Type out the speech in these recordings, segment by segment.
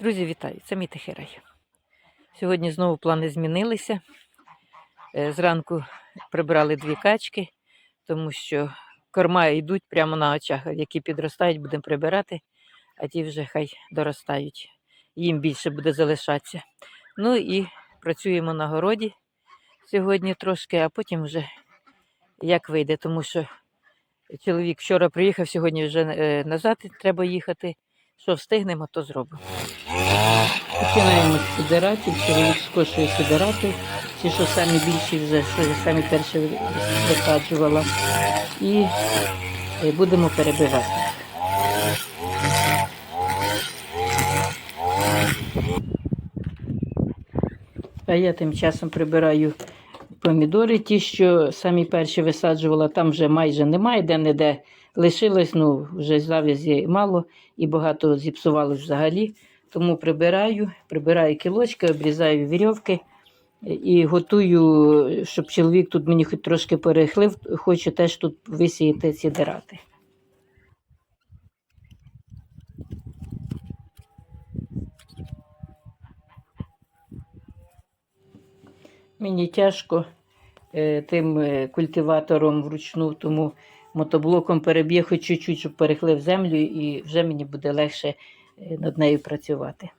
Друзі, вітаю! Це мій тихий. Сьогодні знову плани змінилися. Е, Зранку прибрали дві качки, тому що корма йдуть прямо на очах, які підростають, будемо прибирати, а ті вже хай доростають. Їм більше буде залишатися. Ну і працюємо на городі сьогодні трошки, а потім вже як вийде, тому що чоловік вчора приїхав, сьогодні вже е, назад треба їхати. Що встигнемо, то зробимо. Починаємо з сидератів, чоловік скошує сидерати, ті, що самі більші вже, що я самі перші висаджувала. І е, будемо перебивати. А я тим часом прибираю помідори, ті, що самі перші висаджувала, там вже майже немає, де-не-де лишилось, ну, вже завязі мало і багато зіпсувалось взагалі. Тому прибираю, прибираю кілочки, обрізаю вірьовки і готую, щоб чоловік тут мені хоч трошки перехлив, хочу теж тут висіяти ці дирати. Мені тяжко тим е, культиватором вручну, тому мотоблоком переб'є хоч чуть-чуть, щоб перехлив землю, і вже мені буде легше е, над нею працювати.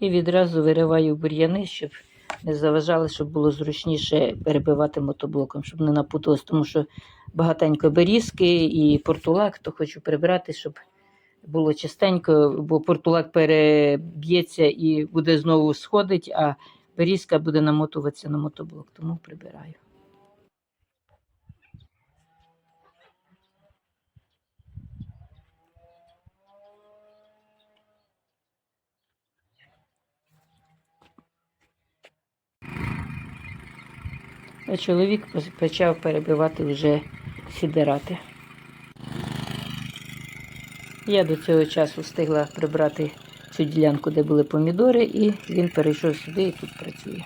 І відразу вириваю бур'яни, щоб не заважали, щоб було зручніше перебивати мотоблоком, щоб не напуталось, тому що багатенько берізки і портулак, то хочу прибрати, щоб було чистенько, бо портулак переб'ється і буде знову сходить, а берізка буде намотуватися на мотоблок, тому прибираю. А чоловік почав перебивати вже сідерати. Я до цього часу встигла прибрати цю ділянку, де були помідори, і він перейшов сюди і тут працює.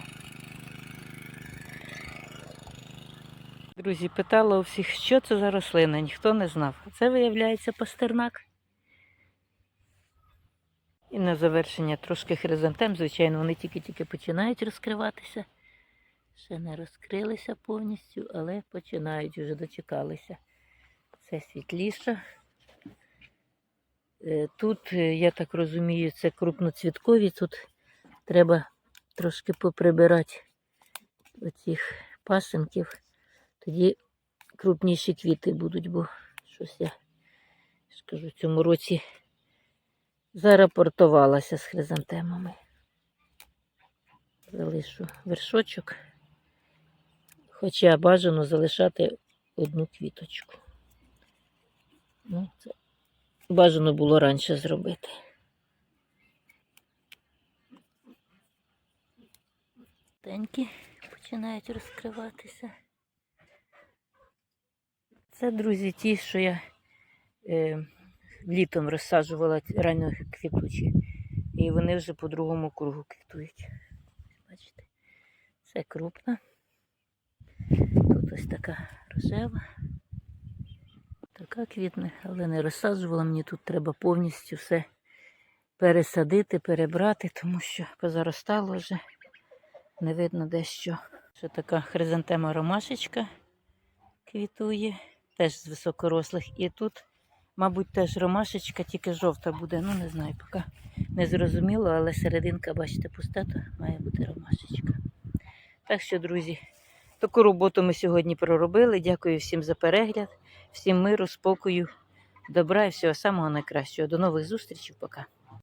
Друзі, питала у всіх, що це за рослина, ніхто не знав. Це виявляється пастернак. І на завершення трошки хризантем, звичайно, вони тільки-тільки починають розкриватися. Ще не розкрилися повністю, але починають вже дочекалися. Це світліша. Е, Тут, е, я так розумію, це крупноцвіткові. Тут треба трошки поприбирати оцих пасинків. Тоді крупніші квіти будуть, бо щось я скажу, в цьому році зарапортувалася з хризантемами. Залишу вершочок. Хоча бажано залишати одну квіточку. Ну, це бажано було раніше зробити. Тенькі починають розкриватися. Це, друзі, ті, що я е, літом розсаджувала ранньо квітучі. І вони вже по другому кругу квітують. Бачите? Це крупна. Ось така рожева. така квітне, але не розсаджувала. Мені тут треба повністю все пересадити, перебрати, тому що позаростало вже. Не видно де що. Ще така хризантема ромашечка квітує, теж з високорослих. І тут, мабуть, теж ромашечка, тільки жовта буде. Ну, не знаю, поки не зрозуміло, але серединка, бачите, пуста, то має бути ромашечка. Так що, друзі, таку роботу ми сьогодні проробили. Дякую всім за перегляд, всім миру, спокою, добра і всього самого найкращого. До нових зустрічей. Пока.